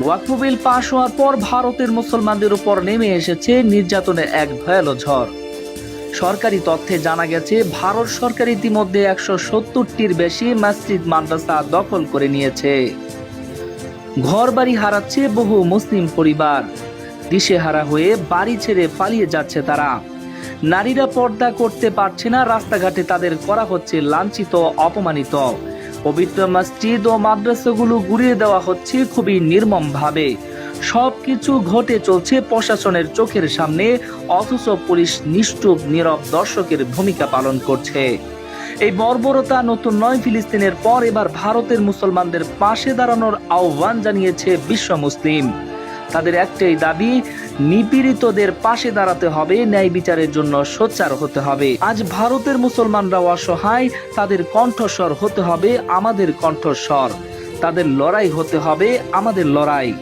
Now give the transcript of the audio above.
ওয়াকফ পাশ হওয়ার পর ভারতের মুসলমানদের উপর নেমে এসেছে নির্যাতনের এক ভয়াল ঝড়। সরকারি তথ্যে জানা গেছে, ভারত সরকার ইতিমধ্যে একশো সত্তরটির বেশি মসজিদ মাদ্রাসা দখল করে নিয়েছে। ঘরবাড়ি হারাচ্ছে বহু মুসলিম পরিবার। দিশেহারা হয়ে বাড়ি ছেড়ে পালিয়ে যাচ্ছে তারা। নারীরা পর্দা করতে পারছে না, রাস্তাঘাটে তাদের করা হচ্ছে লাঞ্ছিত, অপমানিত। পবিত্র মসজিদ ও মাদ্রাসাগুলো গুড়িয়ে দেওয়া হচ্ছে খুবই নির্মম ভাবে সবকিছু ঘটে চলছে প্রশাসনের চোখের সামনে, অথচ পুলিশ নিষ্ঠুপ নীরব দর্শকের ভূমিকা পালন করছে। এই বর্বরতা নতুন নয় ফিলিস্তিনের পর এবার ভারতের মুসলমানদের পাশে দাঁড়ানোর আহ্বান জানিয়েছে বিশ্ব মুসলিম। তাদের একটাই দাবি নিপীড়িতদের পাশে দাঁড়াতে হবে, ন্যায় বিচারের জন্য সোচ্চার হতে হবে। আজ ভারতের মুসলমানরা অসহায়, তাদের কণ্ঠস্বর হতে হবে আমাদের কণ্ঠস্বর। তাদের লড়াই হতে হবে আমাদের লড়াই।